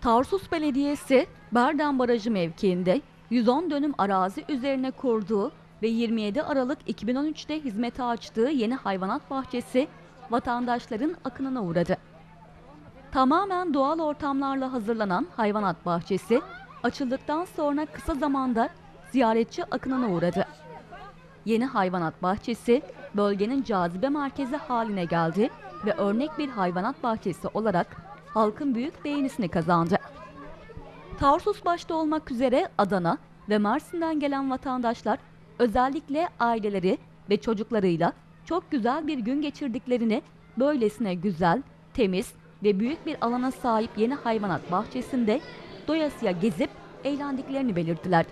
Tarsus Belediyesi Berden Barajı mevkiinde 110 dönüm arazi üzerine kurduğu ve 27 Aralık 2013'te hizmete açtığı yeni hayvanat bahçesi vatandaşların akınına uğradı. Tamamen doğal ortamlarla hazırlanan hayvanat bahçesi açıldıktan sonra kısa zamanda ziyaretçi akınına uğradı. Yeni hayvanat bahçesi bölgenin cazibe merkezi haline geldi ve örnek bir hayvanat bahçesi olarak halkın büyük beğenisini kazandı. Tarsus başta olmak üzere Adana ve Mersin'den gelen vatandaşlar özellikle aileleri ve çocuklarıyla çok güzel bir gün geçirdiklerini böylesine güzel, temiz ve büyük bir alana sahip yeni hayvanat bahçesinde doyasıya gezip eğlendiklerini belirttiler.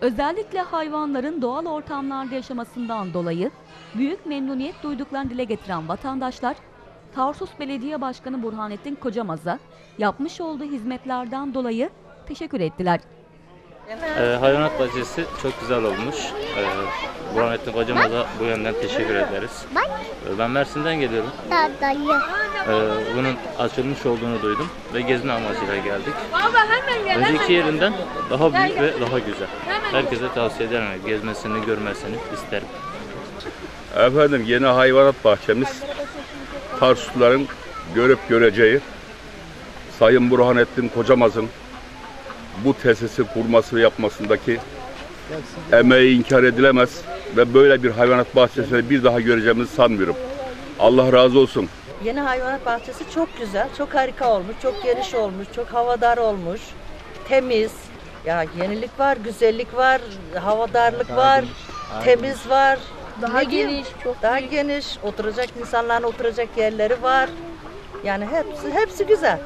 Özellikle hayvanların doğal ortamlarda yaşamasından dolayı büyük memnuniyet duyduklarını dile getiren vatandaşlar, Tarsus Belediye Başkanı Burhanettin Kocamaz'a yapmış olduğu hizmetlerden dolayı teşekkür ettiler. Ee, hayvanat bahçesi çok güzel olmuş. Ee, Burhanettin Kocam'a da bu yönden teşekkür ederiz. Ee, ben Mersin'den geliyorum. Ee, bunun açılmış olduğunu duydum ve gezme amacıyla geldik. Önceki yerinden daha büyük ve daha güzel. Herkese tavsiye ederim. Gezmesini, görmesini isterim. Efendim yeni hayvanat bahçemiz Tarsusluların görüp göreceği Sayın Burhanettin Kocamaz'ın bu tesisi kurması ve yapmasındaki emeği inkar edilemez ve böyle bir hayvanat bahçesini bir daha göreceğimizi sanmıyorum. Allah razı olsun. Yeni hayvanat bahçesi çok güzel, çok harika olmuş, çok geniş olmuş, çok havadar olmuş, temiz. Ya yenilik var, güzellik var, havadarlık var, temiz var. Daha geniş, çok Daha geniş, oturacak insanların oturacak yerleri var. Yani hepsi hepsi güzel.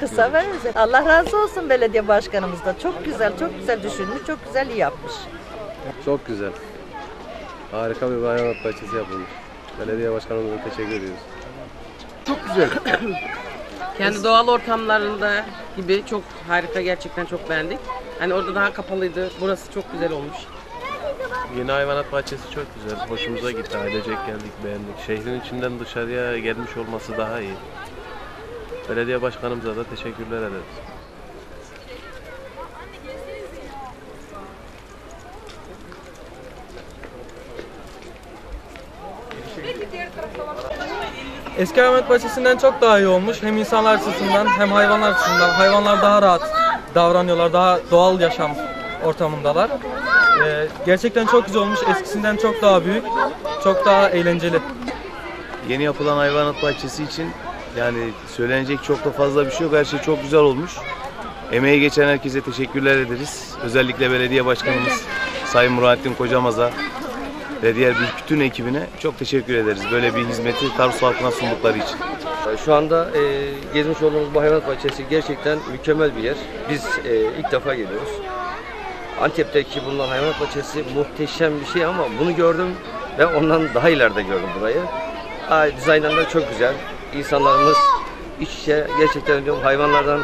Kısa ve özet. Allah razı olsun belediye başkanımız da. Çok güzel, çok güzel düşünmüş, çok güzel iyi yapmış. Çok güzel. Harika bir hayvanat bahçesi yapılmış. Belediye başkanımıza teşekkür ediyoruz. Kendi doğal ortamlarında gibi çok harika gerçekten çok beğendik. Hani orada daha kapalıydı. Burası çok güzel olmuş. Yeni hayvanat bahçesi çok güzel. Hoşumuza gitti. Ailecek geldik, beğendik. Şehrin içinden dışarıya gelmiş olması daha iyi. Belediye başkanımıza da teşekkürler ederiz. Eski hayvanat bahçesinden çok daha iyi olmuş. Hem insanlar açısından hem hayvanlar açısından. Hayvanlar daha rahat davranıyorlar. Daha doğal yaşam ortamındalar. Ee, gerçekten çok güzel olmuş. Eskisinden çok daha büyük. Çok daha eğlenceli. Yeni yapılan hayvanat bahçesi için yani söylenecek çok da fazla bir şey yok. Her şey çok güzel olmuş. Emeği geçen herkese teşekkürler ederiz. Özellikle belediye başkanımız Sayın Burhanettin Kocamaz'a ve diğer bütün ekibine çok teşekkür ederiz. Böyle bir hizmeti Tarsus halkına sundukları için. Şu anda e, gezmiş olduğumuz bu hayvanat bahçesi gerçekten mükemmel bir yer. Biz e, ilk defa geliyoruz. Antep'teki bulunan hayvanat bahçesi muhteşem bir şey ama bunu gördüm ve ondan daha ileride gördüm burayı. Dizaynları çok güzel. İnsanlarımız iç içe gerçekten diyorum hayvanlardan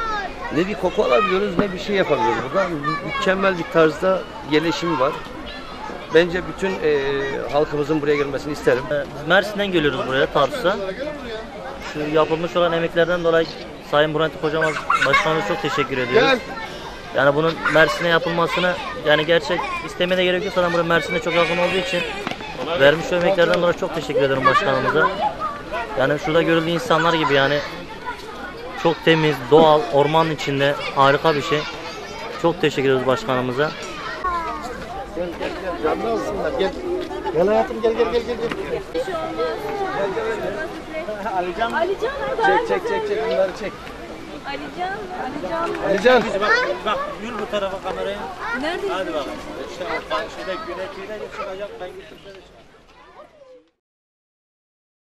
ne bir koku alabiliyoruz ne bir şey yapabiliyoruz. Burada mü- mükemmel bir tarzda yerleşim var. Bence bütün e, halkımızın buraya gelmesini isterim. Biz Mersin'den geliyoruz buraya Tarsus'a. Şu yapılmış olan emeklerden dolayı Sayın Burhanettin Kocamaz Başkanımıza çok teşekkür ediyoruz. Yani bunun Mersin'e yapılmasını yani gerçek istemeye de gerek yok. Zaten buraya Mersin'e çok yakın olduğu için vermiş o emeklerden dolayı çok teşekkür ederim başkanımıza. Yani şurada görüldüğü insanlar gibi yani çok temiz, doğal, ormanın içinde harika bir şey. Çok teşekkür ediyoruz başkanımıza. Gel hayatım gel gel gel gel. Alican Çek çek çek çek bunları çek. Alican, Alican. Alican. Bak yürü bu tarafa kameraya. Neredesin? Hadi bak. İşte bak şurada güneş çıkacak ben götürürüm.